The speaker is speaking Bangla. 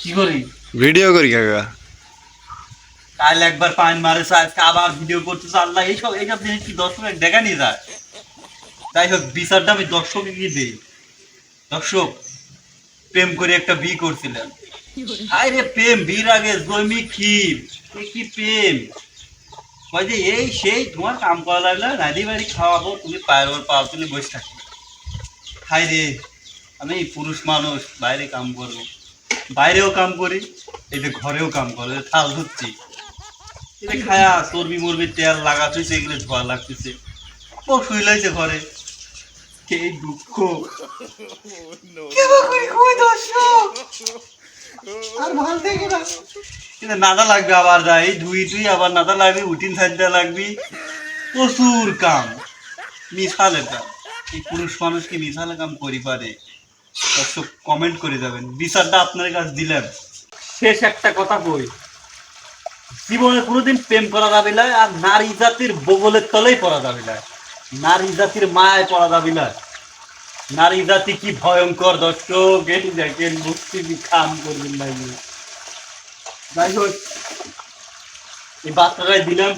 কি করি ভিডিও করি কাকা। কাল একবার পান মারেছে আজকে আবার ভিডিও করতেছে। আল্লাহ এইসব এইসব জিনিস কি দর্শক দেখা নিয়ে যায়? যাই হোক বিচারটা আমি দর্শকে কি দিই। দর্শক প্রেম করে একটা বি করছিলেন। আরে প্রেম বীর আগে জমি কি কি প্রেম? কয় যে এই সেই তোমার কাম করা লাগলে রাধি বাড়ি খাওয়াবো তুমি পায়ের ওর পাও তুলে বসে থাকি। হাই রে আমি পুরুষ মানুষ বাইরে কাম করব। বাইরেও কাম করি এই যে ঘরেও কাম করে থাল ধুচ্ছি এটা খায়া চর্বি মরবি তেল লাগাতেছে এগুলো ধোয়া লাগতেছে। ও শুই লাইছে ঘরে। কে দুঃখ? কেমন করে কই দর্শক? আর ভালো থেকে না। কিন্তু নাদা লাগবে আবার যাই ধুই আবার নাদা উঠিন লাগবি। প্রচুর কাম মিশালে কাম। এই পুরুষ মানুষ কি কাম করি পারে? কমেন্ট করে যাবেন। বিচারটা আপনার কাছে দিলেন শেষ একটা কথা কই। জীবনে কোনোদিন প্রেম করা যাবে না, আর নারী জাতির বগলের তলেই পড়া যাবে না। নারী জাতির মায় পড়া যাবে না। নারী জাতি কি ভয়ঙ্কর দর্শক? এই দেখেন, মুক্তি খাম করবেন না যাই হোক, এই বাচ্চাটাই দিলাম।